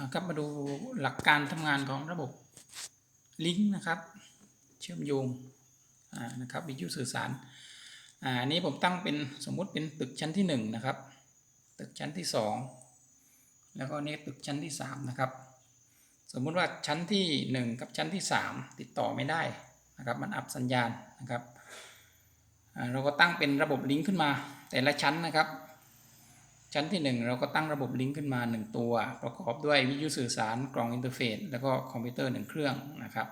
อ่าครับมาดูหลักการทำงานของระบบลิงก์นะครับ เชื่อมโยงนะครับวิทยุสื่อสารอันนี้ผมตั้งเป็นสมมุติเป็นตึกชั้นที่หนึ่งนะครับตึกชั้นที่สองแล้วก็นี่ตึกชั้นที่สามนะครับ สมมุติว่าชั้นที่หนึ่งกับชั้นที่สามติดต่อไม่ได้นะครับ มันอับสัญญาณนะครับเราก็ตั้งเป็นระบบลิงก์ขึ้นมาแต่ละชั้นนะครับ ชั้นที่ 1 เราก็ตั้งระบบลิงก์ขึ้นมา 1 ตัว ประกอบด้วยวิทยุสื่อสารกล่องอินเทอร์เฟซแล้วก็คอมพิวเตอร์ 1 เครื่องนะครับ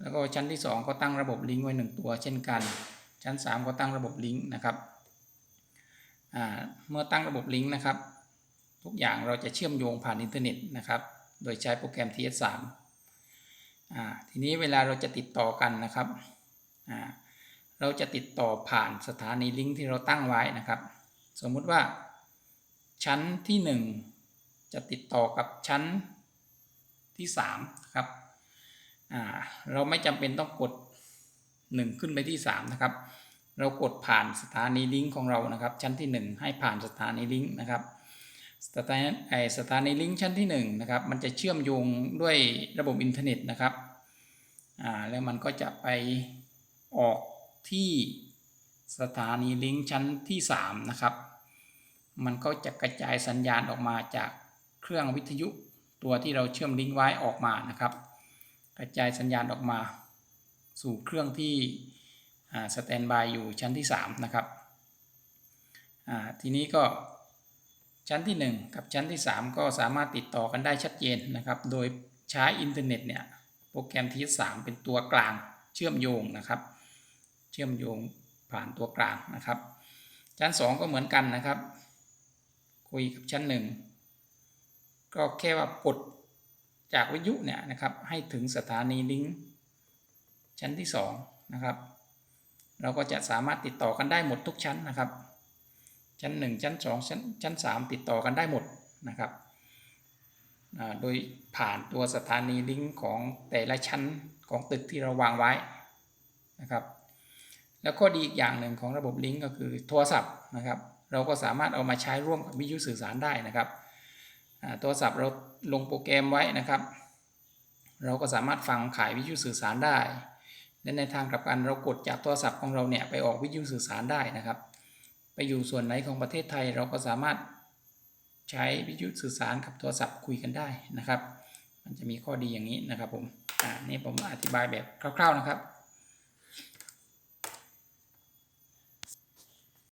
แล้วก็ชั้นที่ 2 ก็ตั้งระบบลิงก์ไว้ 1 ตัว เช่นกัน ชั้น 3 ก็ตั้งระบบลิงก์นะครับเมื่อตั้งระบบลิงก์นะครับ ทุกอย่างเราจะเชื่อมโยงผ่านอินเทอร์เน็ตนะครับ โดยใช้โปรแกรม TS3 อ่าทีนี้เวลาเราจะติดต่อกันนะครับ เราจะติดต่อผ่านสถานีลิงก์ที่เราตั้งไว้นะครับ สมมุติว่า ชั้นที่ 1 จะติดต่อกับชั้นที่3ครับเราไม่จำเป็นต้องกด 1 ขึ้นไปที่ 3 นะครับ เรากดผ่านสถานีลิงก์ของเรานะครับ ชั้นที่ 1 ให้ผ่านสถานีลิงก์นะครับสถานีไอสถานีลิงก์ชั้นที่1นะครับมันจะเชื่อมโยงด้วยระบบอินเทอร์เน็ตนะครับอ่าแล้วมันก็จะไปออกที่สถานีลิงก์ชั้นที่ 3 นะครับ มันก็จะกระจายสัญญาณออกมาจากเครื่องวิทยุตัวที่เราเชื่อมลิงก์ไว้ออกมานะครับ กระจายสัญญาณออกมา สู่เครื่องที่สแตนบายอยู่ชั้นที่ 3 นะครับทีนี้ก็ชั้นที่ 1 กับชั้นที่ 3 ก็สามารถติดต่อกันได้ชัดเจนนะครับ โดยใช้อินเทอร์เน็ตเนี่ยโปรแกรม TS3 เป็นตัวกลางเชื่อมโยงนะครับ เชื่อมโยงผ่านตัวกลางนะครับ ชั้น 2 ก็เหมือนกันนะครับ คุยกับชั้นหนึ่งก็แค่ว่ากดจากวิทยุเนี่ยนะครับให้ถึงสถานีลิงก์ชั้นที่2นะครับเราก็จะสามารถติดต่อกันได้หมดทุกชั้นนะครับ ชั้น 1 ชั้น 2 ชั้นชั้น 3 ติดต่อกันได้หมดนะครับโดยผ่านตัวสถานีลิงก์ของแต่ละชั้นของตึกที่เราวางไว้นะครับ แล้วก็ดีอีกอย่างหนึ่งของระบบลิงก์ก็คือโทรศัพท์นะครับ เราก็สามารถเอามาใช้ร่วมกับวิทยุสื่อสารได้นะครับโทรศัพท์เราลงโปรแกรมไว้นะครับ เราก็สามารถฟังขายวิทยุสื่อสารได้และในทางกลับกันเรากดจากโทรศัพท์ของเราเนี่ยไปออกวิทยุสื่อสารได้นะครับ ไปอยู่ส่วนไหนของประเทศไทยเราก็สามารถใช้วิทยุสื่อสารกับโทรศัพท์คุยกันได้นะครับ มันจะมีข้อดีอย่างนี้นะครับผมอ่านี่ผมอธิบายแบบคร่าวๆนะครับ